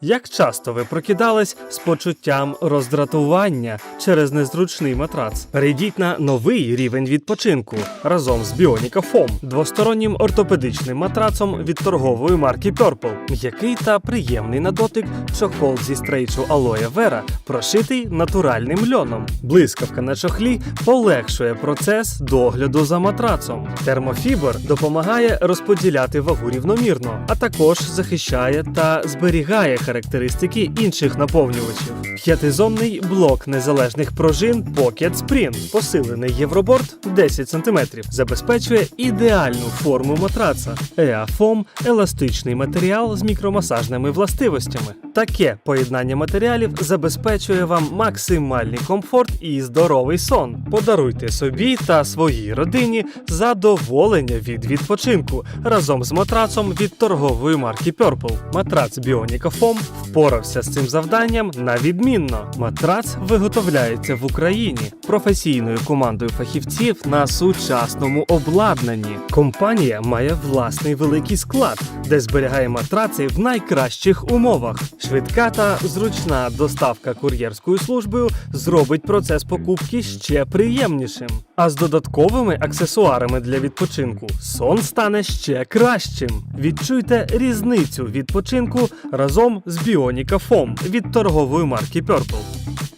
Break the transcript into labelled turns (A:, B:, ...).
A: Як часто ви прокидались з почуттям роздратування через незручний матрац? Перейдіть на новий рівень відпочинку разом з Bionica Foam, двостороннім ортопедичним матрацом від торгової марки Purple. М'який та приємний на дотик чохол зі стрейчу Aloe Vera, прошитий натуральним льоном. Блискавка на чохлі полегшує процес догляду за матрацом. Термофібр допомагає розподіляти вагу рівномірно, а також захищає та зберігає характеристики інших наповнювачів. П'ятизонний блок незалежних пружин Pocket Sprint, посилений євроборд 10 см, забезпечує ідеальну форму матраца. EAFOAM – еластичний матеріал з мікромасажними властивостями. Таке поєднання матеріалів забезпечує вам максимальний комфорт і здоровий сон. Подаруйте собі та своїй родині задоволення від відпочинку разом з матрацом від торгової марки Purple. Матрац Bionica Foam впорався з цим завданням на відмінно. Матрац виготовляється в Україні професійною командою фахівців на сучасному обладнанні. Компанія має власний великий склад, де зберігає матраци в найкращих умовах. Швидка та зручна доставка кур'єрською службою зробить процес покупки ще приємнішим. А з додатковими аксесуарами для відпочинку сон стане ще кращим. Відчуйте різницю відпочинку разом з Bionica Foam від торгової марки Purple.